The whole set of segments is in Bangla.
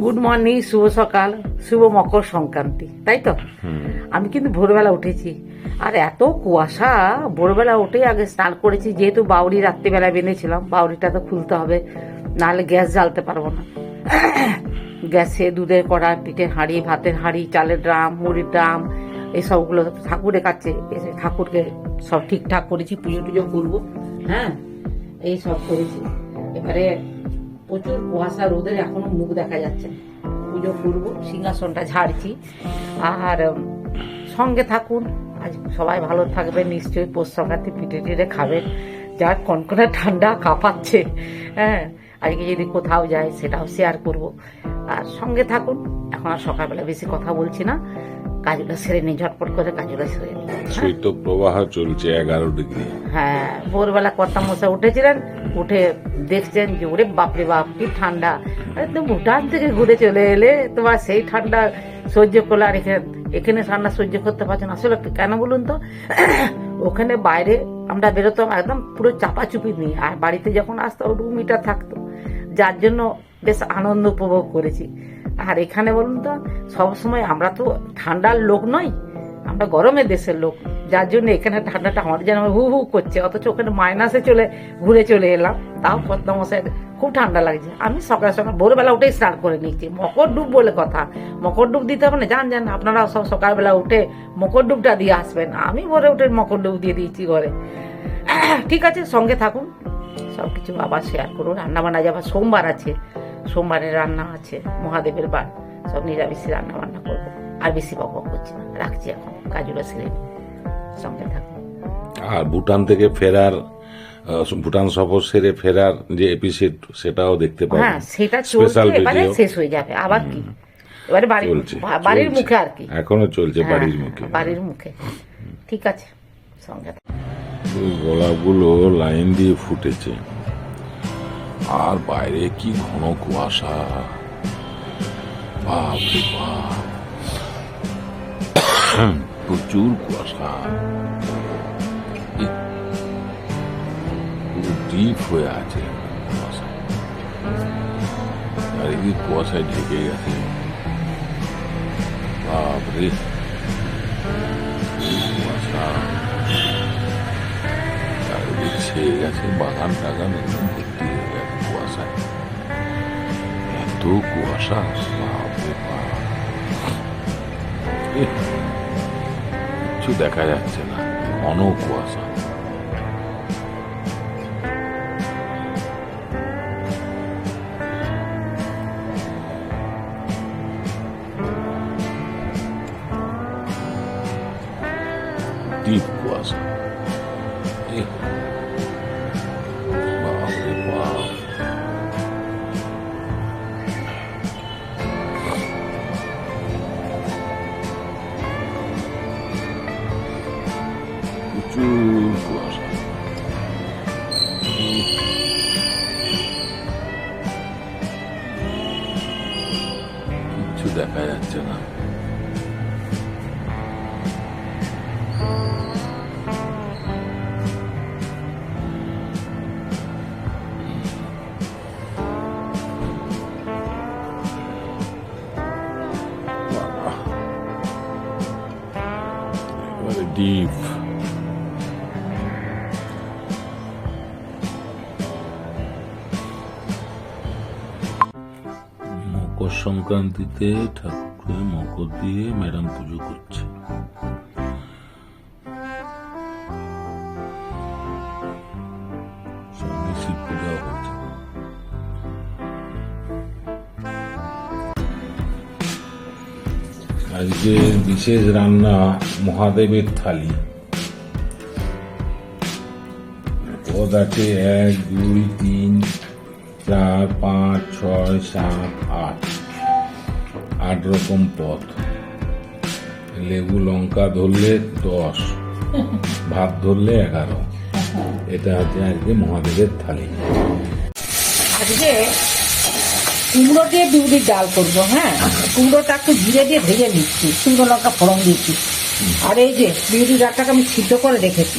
গুড মর্নিং শুভ সকাল শুভ মকর সংক্রান্তি তাই তো? আমি কিন্তু ভোরবেলা উঠেছি। আর এত কুয়াশা ভোরবেলা উঠে আগে স্নান করেছি যেহেতু বাউরি রাত্রিবেলা বেঁধেছিলাম বাউরিটা তো খুলতে হবে নাহলে গ্যাস জ্বালতে পারব না। গ্যাসে দুধের কড়া পিঠের হাঁড়ি ভাতের হাঁড়ি চালের ড্রাম মুড়ির ড্রাম এইসবগুলো ঠাকুরের কাছে এসে ঠাকুরকে সব ঠিকঠাক করেছি পুজো টুজো করব হ্যাঁ? এই সব করেছি। এবারে প্রচুর কুয়াশা, রোদের এখনও মুখ দেখা যাচ্ছে। পুজো করব, সিংহাসনটা ঝাড়ছি। আর সঙ্গে থাকুন। আজ সবাই ভালো থাকবে নিশ্চয়ই পোষ সংক্রান্তি পিঠে টিঠে খাবেন। যার কনকনে ঠান্ডা কাঁপাচ্ছে হ্যাঁ আজকে যদি কোথাও যায় সেটাও শেয়ার করব। আর সঙ্গে থাকুন, এখন আর সকালবেলা বেশি কথা বলছি না। কাজগুলো সেরে নিই ঝটপট করে কাজগুলো সেরে নিই? শৈত্য প্রবাহ চলছে এগারো ডিগ্রি। হ্যাঁ ভোরবেলা কর্তা মশাই উঠেছিলেন উঠে দেখছেন যে ওরে বাপরে বাপ কি ঠান্ডা। তো ভুটান থেকে ঘুরে চলে এলে তোমার সেই ঠান্ডা সহ্য করলে আর এখানে এখানে ঠান্ডা সহ্য করতে পারছ না। আসলে কেন বলুন তো? ওখানে বাইরে আমরা বেরোতাম একদম পুরো চাপাচুপি নিয়ে। আর বাড়িতে যখন আসতাম রুম মিটার থাকতো। যার জন্য বেশ আনন্দ উপভোগ করেছি। আর এখানে বলুন তো সবসময় আমরা তো ঠান্ডার লোক নই, আমরা গরমের দেশের লোক। যার জন্য এখানে ঠান্ডাটা আমাদের যেন হু হু করছে, অথচ ওখানে মাইনাসে চলে, ঘুরে চলে এলাম। তাও মশাই খুব ঠান্ডা লাগছে। আমি সকাল সকাল ভোরবেলা উঠেই স্নান করে নিচ্ছি মকর ডুব বলে কথা। মকর ডুব দিতে হবে না, জান জান আপনারা সব সকালবেলা উঠে মকর ডুবটা দিয়ে আসবেন। আমি ভোরে উঠে মকর ডুব দিয়ে দিয়েছি ঘরে। ঠিক আছে, সঙ্গে থাকুন। সব কিছু আবার শেয়ার করুন। রান্না বান্না যাবার সোমবার আছে সোমবারের রান্না আছে মহাদেবের বার। সব নিরামিষে রান্না বান্না করব। আর বেশি বক করছি না। রাখছি এখন। সেরে নিই। সঙ্গে থাকুন আর ভুটান থেকে ফেরার ভুটান সফর সেরে ফেরার যে এপিসোড সেটাও দেখতে পাবেন হ্যাঁ সেটা স্পেশাল চলছে। এবারে শেষ হয়ে যাবে। আবার কি? এবারে বাড়ির বাড়ির মুখে আর কি? এখনও চলছে হ্যাঁ, বাড়ির মুখে। বাড়ির মুখে। ঠিক আছে সঙ্গে। গোলাপগুলো লাইন দিয়ে ফুটেছে। আর বাইরে কি ঘন কুয়াশা? বাপ বাপ। প্রচুর কুয়াশা। ডিপ হয়ে আছে চারিদিকে কুয়াশায় ঢেকে গেছে। বাপ রে কি কুয়াশা। চারিদিক ছেয়ে গেছে বাগান টাগান একদম কুয়াশায় এত কুয়াশা কিচ্ছু দেখা যাচ্ছে না ঘন কুয়াশা সংক্রান্তিতে ঠাকুরকে মকর দিয়ে ম্যাডাম পুজো করছে। আজকে বিশেষ রান্না মহাদেবের থালি। পদ আছে এক, দুই, তিন, চার, পাঁচ, ছয়, সাত, আট। আট রকম পদ। লেবু লঙ্কা ধরলে দশ, ভাত ধরলে এগারো। এটা হচ্ছে আজকে মহাদেবের থালি। আজকে কুমড়ো দিয়ে বিউলির ডাল করব হ্যাঁ? কুমড়োটা একটু জিরে দিয়ে ভেজে নিচ্ছি, শুকনো লঙ্কা ফোড়ন দিচ্ছি। আর এই যে বিউলির ডালটাকে আমি সিদ্ধ করে রেখেছি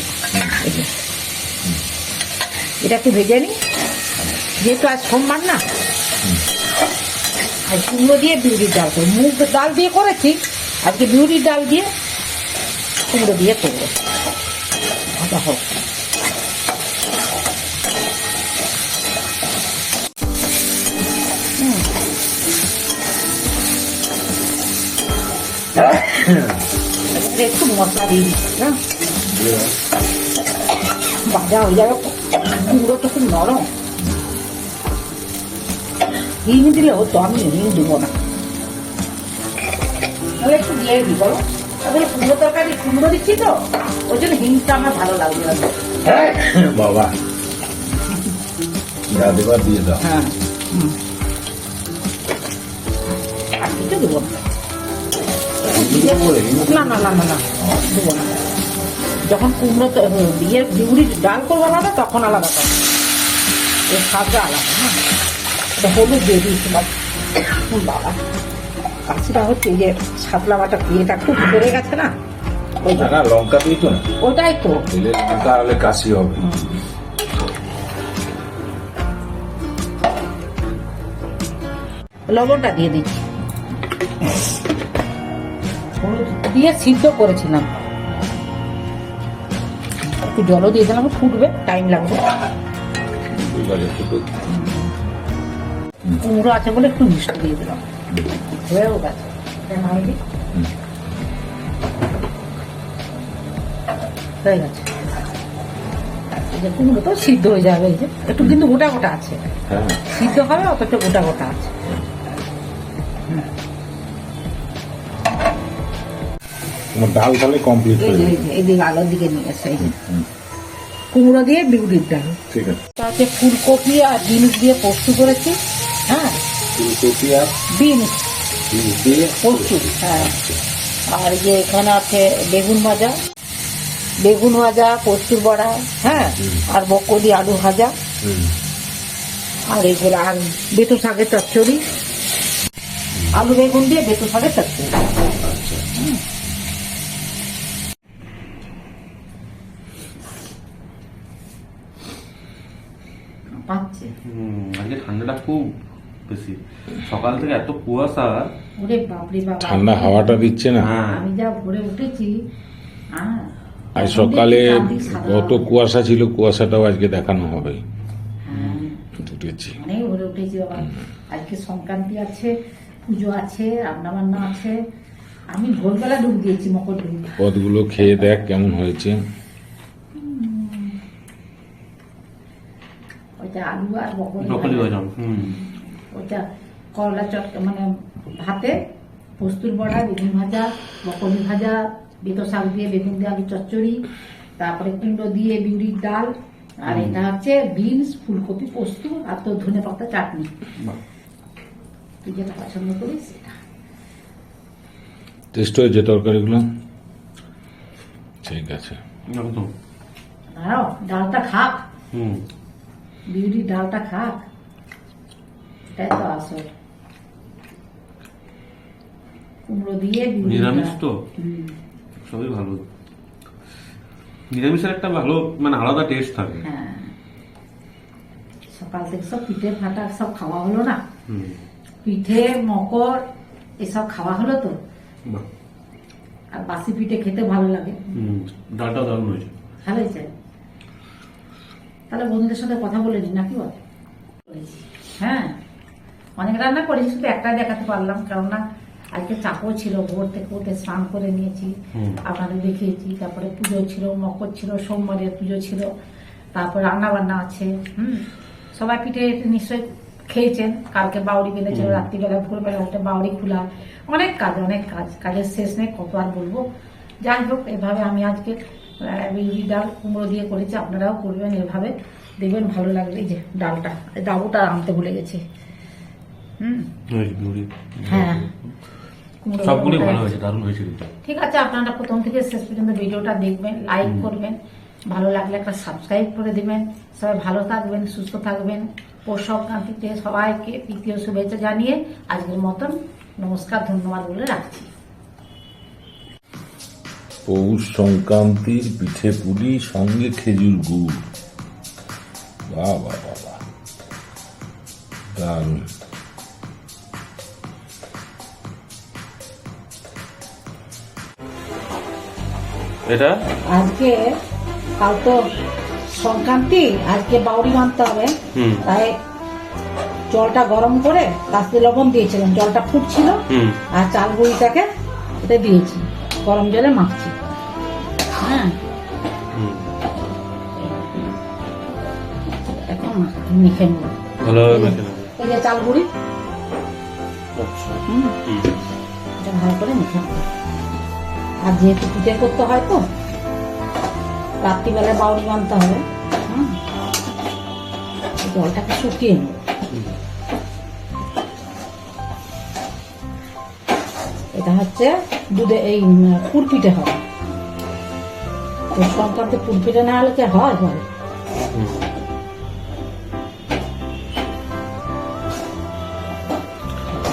এটা একটু ভেজে নিই। যেহেতু আজ সোমবার না আর কুমড়ো দিয়ে বিউরির ডাল করব। মুগ ডাল দিয়ে করেছি আজকে বিউরির ডাল দিয়ে কুমড়ো দিয়ে করব। ভাজা হোক। একটু মশলা দিয়ে দিচ্ছি হ্যাঁ ভাজা হয়ে যাবে কুমড়ো তো খুব নরম। হিং দিলে হতো আমি হিং দেবো না। তাহলে একটু দিয়ে দিই বলো। কুমড়ো তরকারি কুমড়ো দিচ্ছি তো? ওই জন্য হিংটা আমার ভালো লাগবে না। বাবা। যা দেবার দিয়ে দাও। হ্যাঁ। আর কিছু দেবো না। না না না না না দেবো না। যখন কুমড়ো তো বিউড়ি ডাল করব আলাদা তখন আলাদা করব এর স্বাদটা আলাদা হ্যাঁ হলুদ দিয়ে দিয়েছিলাম। বাবা কাশিটা হচ্ছে যে ছাতলা বাটা ইয়েটা খুব পড়ে গেছে না? না লঙ্কা দিই তো না? ওটাই তো। তেলে লঙ্কা হলে কাশি হবে। লবণটা দিয়ে দিচ্ছি। দিয়ে সিদ্ধ করেছিলাম। একটু জলও দিয়ে দিলাম ফুটবে টাইম লাগবে। কুমড়ো আছে বলে একটু মিষ্টি দিয়ে দিলাম। হয়েও গেছে। হুম। হয়ে গেছে। যে কুমড়ো তো সিদ্ধ হয়ে যাবে এই যে। একটু কিন্তু গোটা গোটা আছে। হ্যাঁ। সিদ্ধ হবে অথচ গোটা গোটা আছে। ডাল তাহলে কমপ্লিট হয়ে যে এই এইদিকে আলোর দিকে নিয়ে এসে এই কুমড়ো দিয়ে বিউলির ডাল। ঠিক আছে। তাতে ফুলকপি আর বিনস দিয়ে পোস্ত করেছি। হ্যাঁ। ফুলকপি আর বিনস বিনস দিয়ে পোস্ত হ্যাঁ। আর যে এখানে আছে বেগুন ভাজা। বেগুন ভাজা পোস্তুর বড়া হ্যাঁ। আর বকলি আলু ভাজা। হুম, আর এগুলো আর বেতু শাকের চচ্চড়ি। আলু বেগুন দিয়ে বেতু শাকের চচ্চড়ি। আচ্ছা। পাচ্ছে। হুম, আজকে ঠান্ডাটা খুব বেশি সকাল থেকে এত কুয়াশা। ওরে বাপরে বাবা ঠান্ডা হাওয়াটা দিচ্ছে না। হ্যাঁ। আমি যা ভোরে উঠেছি হ্যাঁ আজ সকালে কত কুয়াশা ছিল কুয়াশাটাও আজকে দেখানো হবে। হ্যাঁ। উঠেছি। অনেক ভোরে উঠেছি বাবা। আজকে সংক্রান্তি আছে পুজো আছে রান্না বান্না আছে। আমি ভোরবেলা ডুব দিয়েছি মকর ডুব। পদগুলো খেয়ে দেখ কেমন হয়েছে। ওইটা আলু আর ভাজা। হুম। ওইটা করলা চট মানে ভাতে পোস্তুর বড়া বেগুন ভাজা বকলি ভাজা বেতো শাক দিয়ে বেগুন দিয়ে আলু চচ্চড়ি তারপরে কুমড়ো দিয়ে বিউরির ডাল আর এটা হচ্ছে বিনস ফুলকপি পোস্ত আর তো ধনে পাতা চাটনি। তুই যেটা পছন্দ করিস সেটা। টেস্ট হয়েছে তরকারিগুলো? ঠিক আছে। দাঁড়াও ডালটা খাক। হুম। বিউরির ডালটা খাক। এটাই তো আসল। কুমড়ো দিয়ে নিরামিষ তো? সবই ভালো। নিরামিষের একটা ভালো মানে আলাদা টেস্ট থাকে। হ্যাঁ। সকাল থেকে সব পিঠে ফাটা সব খাওয়া হলো না? পিঠে মকর এসব খাওয়া হলো তো? আর বাসি পিঠে খেতে ভালো লাগে। হুম ডালটাও দারুণ হয়েছে। ভালো হয়েছে? তাহলে বন্ধুদের সাথে কথা বলে নি নাকি বল? হ্যাঁ। অনেক রান্না করেছি শুধু একটাই দেখাতে পারলাম কেননা আজকে চাপও ছিল ভোর থেকে উঠে স্নান করে নিয়েছি আপনাদের দেখিয়েছি তারপরে পুজো ছিল মকর ছিল সোমবারের পুজো ছিল তারপর রান্না বান্না আছে হুম। সবাই পিঠে নিশ্চয়ই খেয়েছেন কালকে বাউরি বেঁধেছিল রাত্রিবেলা ভোরবেলা উঠে বাউরি খোলা অনেক কাজ অনেক কাজ কাজের শেষ নেই কত আর বলব। যাই হোক এভাবে আমি আজকে বিউলি ডাল কুমড়ো দিয়ে করেছি আপনারাও করবেন এভাবে দেখবেন ভালো লাগবে এই যে ডালটা ডাবুটা আনতে ভুলে গেছি। বিউরি হ্যাঁ। সবগুলোই ভালো হয়েছে। দারুণ হয়েছে কিন্তু। ঠিক আছে আপনারা প্রথম থেকে শেষ পর্যন্ত ভিডিওটা দেখবেন লাইক করবেন। ভালো লাগলে একটা সাবস্ক্রাইব করে দিবেন। সবাই ভালো থাকবেন সুস্থ থাকবেন। পৌষ সংক্রান্তিতে সবাইকে তৃতীয় শুভেচ্ছা জানিয়ে আজকের মতন নমস্কার ধন্যবাদ বলে রাখছি। পৌষ সংক্রান্তির পিঠে পুলি সঙ্গে খেজুর গুড়। বাহ বাহ। দারুণ। এটা? আজকে কাল তো সংক্রান্তি আজকে বাউরি মানতে হবে। তাই জলটা গরম করে তাতে লবণ দিয়েছিলাম। জলটা ফুটছিল। আর চাল গুঁড়িটাকে এতে দিয়েছি। গরম জলে মাখছি। হ্যাঁ। এখন মেখে নেব। ভালোভাবে মেখে নেবে। এই যে চাল গুঁড়ি। আচ্ছা। হুম। হুম। এটা ভালো করে মেখে নেব। আর যেহেতু পিঠে করতে হয় তো, রাত্রিবেলায় বাউরি বানতে হবে। জলটাকে শুকিয়ে নেব এটা হচ্ছে দুধে এই পুরপিঠে হবে সংক্রান্তি পুরপিঠে না হলে কি হয় বল।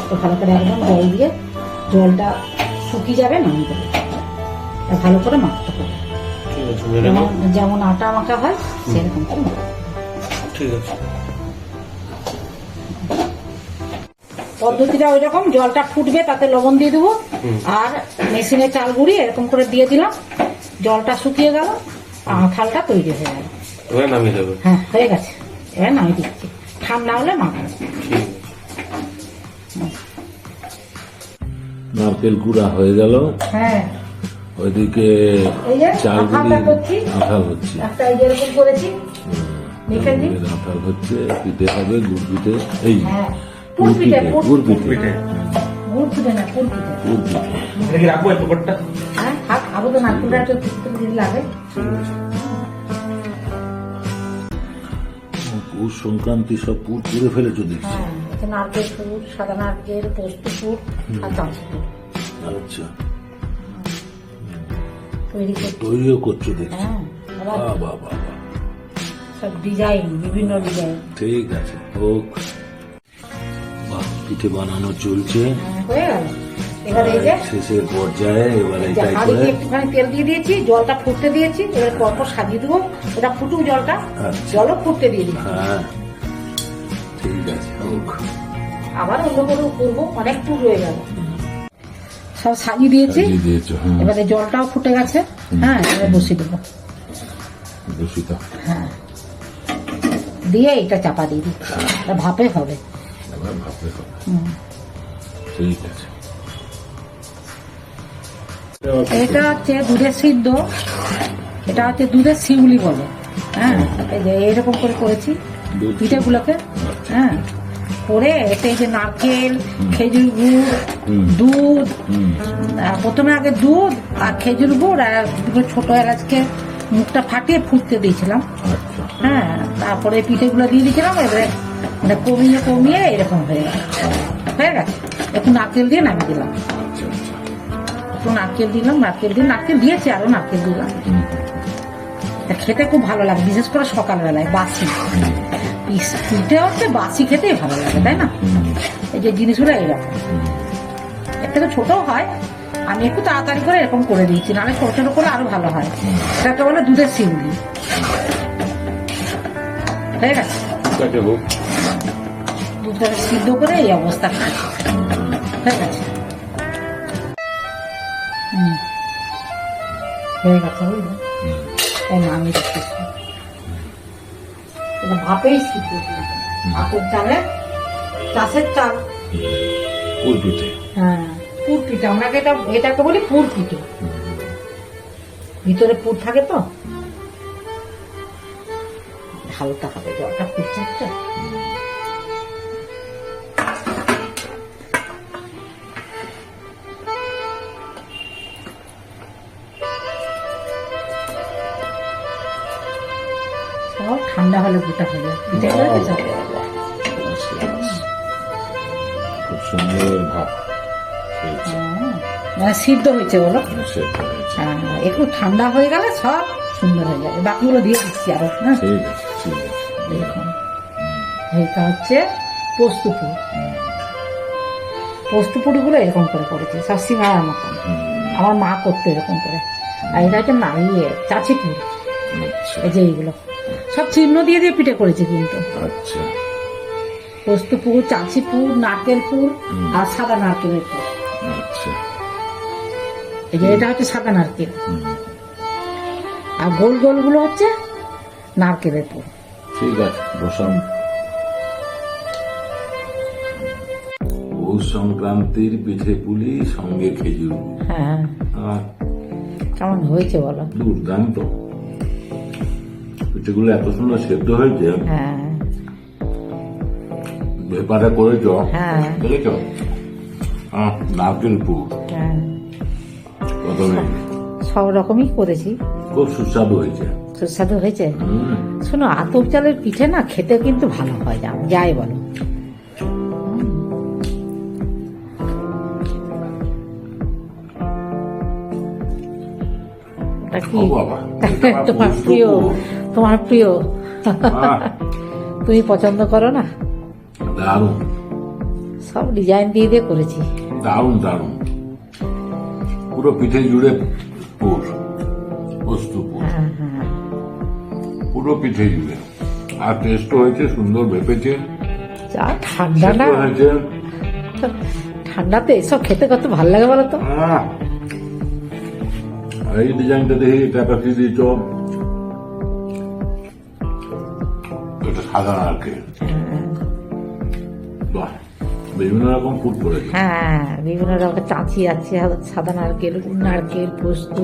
তো ভালো করে একদম জল দিয়ে জলটা শুকিয়ে যাবে দেবে আর ভালো করে মাখতে হবে। যেমন যেমন আটা মাখা হয় সেরকম করে মাখতে ঠিক আছে। পদ্ধতিটা ওই রকম জলটা ফুটবে তাতে লবণ দিয়ে দেবো। আর মেশিনে চাল গুঁড়ি এরকম করে দিয়ে দিলাম। জলটা শুকিয়ে গেল আর থালটা তৈরি হয়ে গেল। হ্যাঁ হয়ে গেছে। এবার নামিয়ে দিচ্ছি। ঠান্ডা হলে আছে। নারকেল কুড়া হয়ে গেল। হ্যাঁ। ওইদিকে চালগুলি আঠাল হচ্ছে। আঠাল হচ্ছে পিঠে হবে গুড় পিঠে এই হ্যাঁ গুড় পিঠে গুড় পিঠে। পিঠে। গুড় পিঠে। না পুর পিঠে। গুড় পিঠে। রাখব একটু কোটটা হ্যাঁ তো একটু লাগে পৌষ সংক্রান্তি সব পুর পুড়ে ফেলেছো দেখছি। হ্যাঁ নারকেল পুর সাদা নারকেল পোস্ত পুর আর আচ্ছা। তৈরি করছি। তৈরিও করছ দেখছি। হ্যাঁ আবার বাহ বাহ বাহ বাহ। সব ডিজাইন বিভিন্ন ডিজাইন ঠিক আছে হোক। বাহ পিঠে বানানো চলছে। হয়ে গেল। এবার এই যে শেষের পর্যায়ে এবার এটাই করে। একটুখানি তেল দিয়ে দিয়েছি জলটা ফুটতে দিয়েছি এবার পরপর সাজিয়ে দেবো। ওটা ফুটুক জলটা আচ্ছা। জলও ফুটতে দিয়ে দিচ্ছি হ্যাঁ ঠিক আছে হোক। আবার অন্য করে করব অনেক পুর রয়ে গেল। সব সাজিয়ে দিয়েছি। সাজিয়ে দিয়েছ হ্যাঁ। এবারে জলটাও ফুটে গেছে। হ্যাঁ এবার বসিয়ে দেবো। হ্যাঁ। দিয়ে এটা চাপা দিয়ে দিই এটা ভাপে হবে। এবার হবে। ঠিক আছে। এটা হচ্ছে দুধের সিদ্ধ। এটা হচ্ছে দুধের শিউলি বলে। হ্যাঁ এরকম করে করেছি। পিঠেগুলোকে। হ্যাঁ। করে এতে যে নারকেল খেজুর গুড় দুধ প্রথমে আগে দুধ আর খেজুর গুড় আর দুটো ছোট এলাচকে মুখটা ফাটিয়ে ফুটতে দিয়েছিলাম। আচ্ছা। হ্যাঁ তারপরে পিঠেগুলো দিয়ে দিয়েছিলাম এবারে মানে কমিয়ে কমিয়ে এরকম হয়ে গেল হয়ে গেছে। একটু নারকেল দিয়ে নামিয়ে দিলাম। আচ্ছা আচ্ছা। একটু নারকেল দিলাম নারকেল দিয়ে নারকেল দিয়েছি আরও নারকেল দিলাম। খেতে খুব ভালো লাগে বিশেষ করে সকালবেলায় বাসি। পিস- পিঠে হচ্ছে বাসি খেতেই ভালো লাগে তাই না? এই যে জিনিসগুলো এইরকম। এর থেকে ছোট হয় আমি একটু তাড়াতাড়ি করে এরকম করে দিয়েছি নাহলে ছোট ছোট করে আরও ভালো হয়। এটাকে বলে দুধের হয়ে গেছে? ঠিক আছে দুধটাকে সিদ্ধ করে এই অবস্থা খাই হয়ে গেছে। হয়ে গেছে বুঝলি? তাই ভাপেই সিদ্ধ করে ভাপের চালে চাষের চাল। পুর পিঠে হ্যাঁ পুর পিঠে আমরা এটা এটাকে বলি পুর পিঠে ভিতরে পুর থাকে তো? হালকা হবে জলটা পুর ঠান্ডা গোটা হয়ে আচ্ছা। খুব সুন্দর ভাব হ্যাঁ, মানে সিদ্ধ হয়েছে বলো। হয়েছে। হ্যাঁ, একটু ঠান্ডা হয়ে গেলে সব সুন্দর হয়ে যাবে। বাকিগুলো দিয়ে দিচ্ছি আরও হ্যাঁ। এটা হচ্ছে পোস্তপুর পোস্তপুরিগুলো এরকম করে করেছে সব সিঙ্গারার মতন আমার মা করতো এরকম করে। আর এটা হচ্ছে না ইয়ে চাচিপুর। আচ্ছা। এই যে এইগুলো। সব চিহ্ন দিয়ে দিয়ে পিঠে করেছে কিন্তু। আচ্ছা। পোস্তপুর চাচিপুর নারকেলপুর হুম। আর সাদা নারকেলের পুর। আচ্ছা। এই যে এটা হচ্ছে সাদা নারকেল। আর গোল গোলগুলো হচ্ছে নারকেলের পুর। ঠিক আছে পৌষ সংক্রান্তির পিঠে পুলি সঙ্গে খেজুর। হ্যাঁ। কেমন হয়েছে বলো? দুর্দান্ত। পিঠেগুলো এত সুন্দর সেদ্ধ হয়েছে হ্যাঁ। ব্যাপারে করেছ হ্যাঁ। দেখেছ? নারকেল পুর হ্যাঁ। প্রথমে। সব রকমই করেছি। খুব সুস্বাদু হয়েছে। সুস্বাদু হয়েছে? শোনো আতপ চালের পিঠে না খেতে কিন্তু ভালো হয় যাই বলো। তোমার প্রিয় তোমার প্রিয় তুমি পছন্দ করো না দারুণ সব ডিজাইন দিয়ে দিয়ে করেছি দারুণ দারুণ পুরো পিঠে জুড়ে পুর বস্তু পুর পিঠে জুড়ে আর টেস্ট হয়েছে সুন্দর ভেপেছে যা ঠান্ডা না ঠান্ডাতে এসব খেতে কত ভালো লাগে বলো তো এই ডিজাইনটা দেখি ক্যাপাসিটি দিয়েছ এটা সাদা নারকেল বাহ বিভিন্ন রকম ফুড করেছে হ্যাঁ বিভিন্ন রকম চাঁচি আছে সাদা নারকেল নারকেল পোস্ত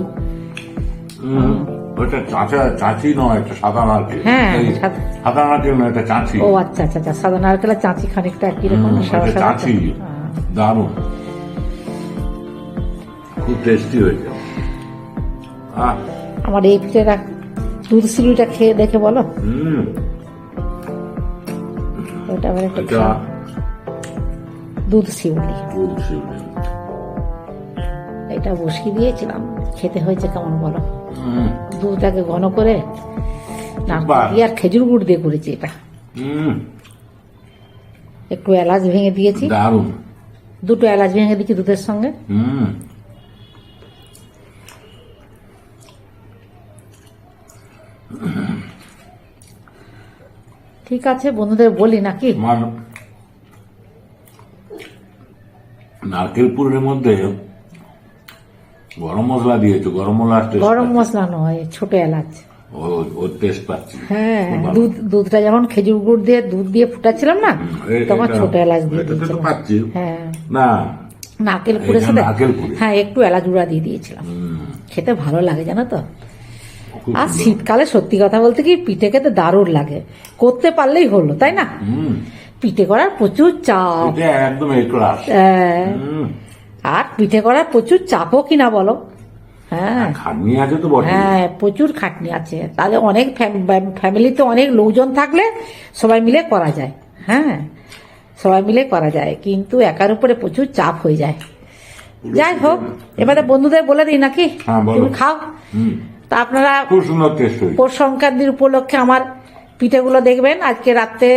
ওটা চাচা চাচি নয় এটা সাদা নারকেল হ্যাঁ, সাদা- নারকেল নয় এটা চাচি ও আচ্ছা আচ্ছা আচ্ছা সাদা নারকেলের চাঁচি খানিকটা একই রকম চাচি। দারুণ খুব টেস্টি হয়েছে আমার এই পিঠেটা দুধ সিলুইটা খেয়ে দেখে বলো। ওটা আবার একটু। দুধ শিউলি। এটা বসিয়ে দিয়েছিলাম খেতে হয়েছে কেমন বলো। দুধটাকে ঘন করে নারকেল দিয়ে আর খেজুর গুড় দিয়ে করেছি এটা। একটু এলাচ ভেঙে দিয়েছি। দারুণ। দুটো এলাচ ভেঙে দিয়েছি দুধের সঙ্গে। হুম। ঠিক আছে বন্ধুদের বলি নাকি? আমার নারকেল পুরের মধ্যে গরম মশলা দিয়েছ গরম মশলা গরম মশলা নয় ছোট এলাচ। হ্যাঁ দুধ দুধটা যেমন খেজুর গুড় দিয়ে দুধ দিয়ে ফুটাচ্ছিলাম না তখন ছোট এলাচ দিয়ে হ্যাঁ। না নারকেল পুড়ে সাথে হ্যাঁ একটু এলাচ গুঁড়া দিয়ে দিয়েছিলাম। খেতে ভালো লাগে জানো তো? আর শীতকালে সত্যি কথা বলতে কি পিঠে খেতে দারুণ লাগে। করতে পারলেই হলো তাই না? পিঠে করার প্রচুর চাপ। একদম হ্যাঁ, আর পিঠে করার প্রচুর চাপও কিনা বলো? হ্যাঁ। খাটনি আছে তো হ্যাঁ প্রচুর খাটনি আছে। তাহলে অনেক ফ্যাম- ফ্যামিলিতে অনেক লোকজন থাকলে সবাই মিলে করা যায়। হ্যাঁ সবাই মিলে করা যায়। কিন্তু একার উপরে প্রচুর চাপ হয়ে যায়। যাই হোক এবারে বন্ধুদের বলে দিই নাকি? হ্যাঁ, তুমি খাও। হুম। তা আপনারা পৌষ সংক্রান্তির উপলক্ষে আমার পিঠেগুলো দেখবেন। আজকে রাত্রে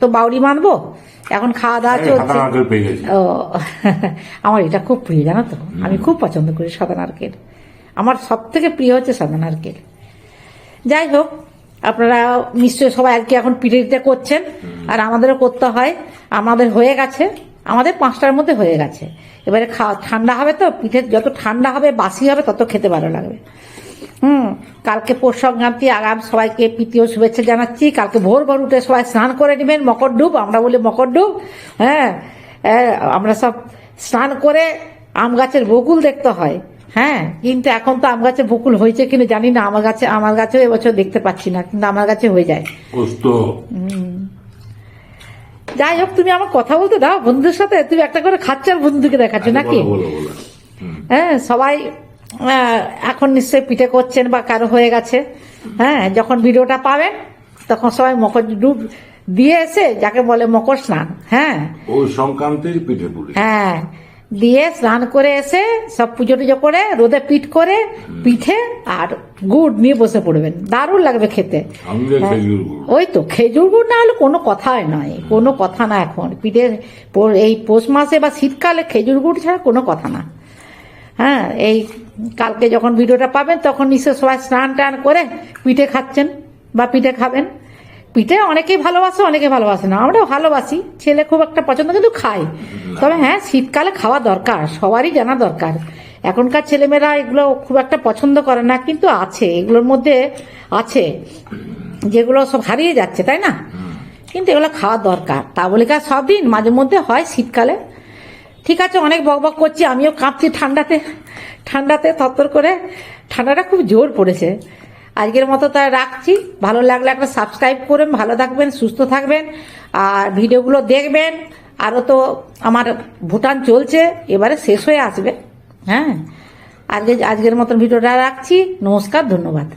তো বাউরি মানবো। এখন খাওয়া দাওয়া চলছে। ও আমার এটা খুব প্রিয় জানো তো? আমি খুব পছন্দ করি সাদা নারকেল আমার সব থেকে প্রিয় হচ্ছে সাদা নারকেল যাই হোক আপনারা নিশ্চয়ই সবাই আজকে এখন পিঠে করছেন। আর আমাদেরও করতে হয়। আমাদের হয়ে গেছে। আমাদের পাঁচটার মধ্যে হয়ে গেছে। এবারে খাওয়া ঠান্ডা হবে তো? পিঠে যত ঠান্ডা হবে বাসি হবে তত খেতে ভালো লাগবে। হুম কালকে পৌষ সংক্রান্তি আগাম সবাইকে প্রীতীয় শুভেচ্ছা জানাচ্ছি। কালকে ভোর ভোর উঠে সবাই স্নান করে নেবেন মকর ডুব আমরা বলি মকর ডুব হ্যাঁ আমরা সব স্নান করে আম গাছের বকুল দেখতে হয় হ্যাঁ কিন্তু এখন তো আম গাছে বকুল হয়েছে কিনা জানি না আমার গাছে আমার গাছেও এবছর দেখতে পাচ্ছি না কিন্তু আমার গাছে হয়ে যায়। যাই হোক তুমি আমার কথা বলতে দাও বন্ধুদের সাথে তুমি একটা করে খাচ্ছ আর বন্ধুকে দেখাচ্ছ আচ্ছা, নাকি? হ্যাঁ সবাই এখন নিশ্চয়ই পিঠে করছেন বা কারও হয়ে গেছে। হ্যাঁ যখন ভিডিওটা পাবেন তখন সবাই মকর ডুব দিয়ে এসে যাকে বলে মকর স্নান হ্যাঁ। ওই সংক্রান্তির পিঠে পুলি। হ্যাঁ দিয়ে স্নান করে এসে সব পুজো টুজো করে রোদে পিঠ করে পিঠে আর গুড় নিয়ে বসে পড়বেন। দারুণ লাগবে খেতে। গুড়। ওই তো খেজুর গুড় না হলে কোনো কথাই নয় কোনো কথা না এখন। পিঠে এই পৌষ মাসে বা শীতকালে খেজুর গুড় ছাড়া কোনো কথা না। হ্যাঁ এই কালকে যখন ভিডিওটা পাবেন, তখন নিশ্চয় সবাই স্নান টান করে পিঠে খাচ্ছেন বা পিঠে খাবেন। পিঠে অনেকেই ভালোবাসে অনেকে ভালোবাসে না। আমরাও ভালোবাসি। ছেলে খুব একটা পছন্দ, কিন্তু খাই তবে হ্যাঁ শীতকালে খাওয়া দরকার, সবারই জানা দরকার। এখনকার ছেলেমেয়েরা এগুলো খুব একটা পছন্দ করে না, কিন্তু আছে, এগুলোর মধ্যে আছে। যেগুলো সব হারিয়ে যাচ্ছে, তাই না? কিন্তু এগুলো খাওয়া দরকার। তা বলে সব দিন মাঝে মধ্যে হয় শীতকালে। ঠিক আছে, অনেক বক বক করছি, আমিও কাঁপছি ঠান্ডাতে ঠান্ডাতে থরথর করে। ঠান্ডাটা খুব জোর পড়েছে। আজকের মতো তাই রাখছি। ভালো লাগলে একটা সাবস্ক্রাইব করবেন, ভালো থাকবেন, সুস্থ থাকবেন, আর ভিডিওগুলো দেখবেন। আরও তো আমার ভুটান চলছে, এবারে শেষ হয়ে আসবে। হ্যাঁ আজকে, আজকের মতন ভিডিওটা রাখছি। নমস্কার, ধন্যবাদ।